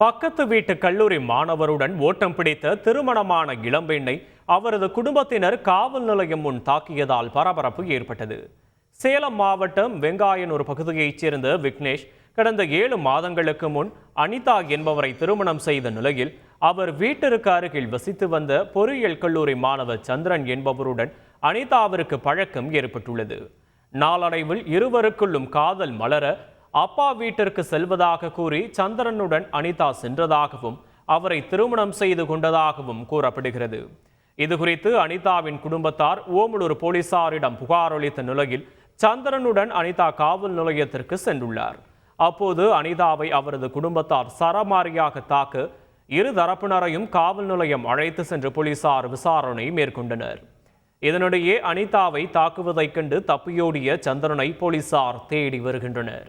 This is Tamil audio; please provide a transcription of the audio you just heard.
பக்கத்து வீட்டு கல்லூரி மாணவருடன் ஓட்டம் பிடித்த திருமணமான இளம்பெண்ணை அவரது குடும்பத்தினர் காவல் நிலையம் முன் தாக்கியதால் பரபரப்பு ஏற்பட்டது. சேலம் மாவட்டம் வெங்காயனூர் பகுதியைச் சேர்ந்த விக்னேஷ் கடந்த ஏழு மாதங்களுக்கு முன் அனிதா என்பவரை திருமணம் செய்த நிலையில் அவர் வீட்டிற்கு அருகில் வசித்து வந்த பொறியியல் கல்லூரி மாணவர் சந்திரன் என்பவருடன் அனிதாவிற்கு பழக்கம் ஏற்பட்டுள்ளது. நாளடைவில் இருவருக்குள்ளும் காதல் மலர அப்பா வீட்டிற்கு செல்வதாக கூறி சந்திரனுடன் அனிதா சென்றதாகவும் அவரை திருமணம் செய்து கொண்டதாகவும் கூறப்படுகிறது. இதுகுறித்து அனிதாவின் குடும்பத்தார் ஓமலூர் போலீசாரிடம் புகார் அளித்த நிலையில் சந்திரனுடன் அனிதா காவல் நிலையத்திற்கு சென்றுள்ளார். அப்போது அனிதாவை அவரது குடும்பத்தார் சரமாரியாக தாக்க இரு தரப்பினரையும் காவல் நிலையம் அழைத்து சென்று போலீசார் விசாரணை மேற்கொண்டனர். இதனிடையே அனிதாவை தாக்குவதைக் கண்டு தப்பியோடிய சந்திரனை போலீசார் தேடி வருகின்றனர்.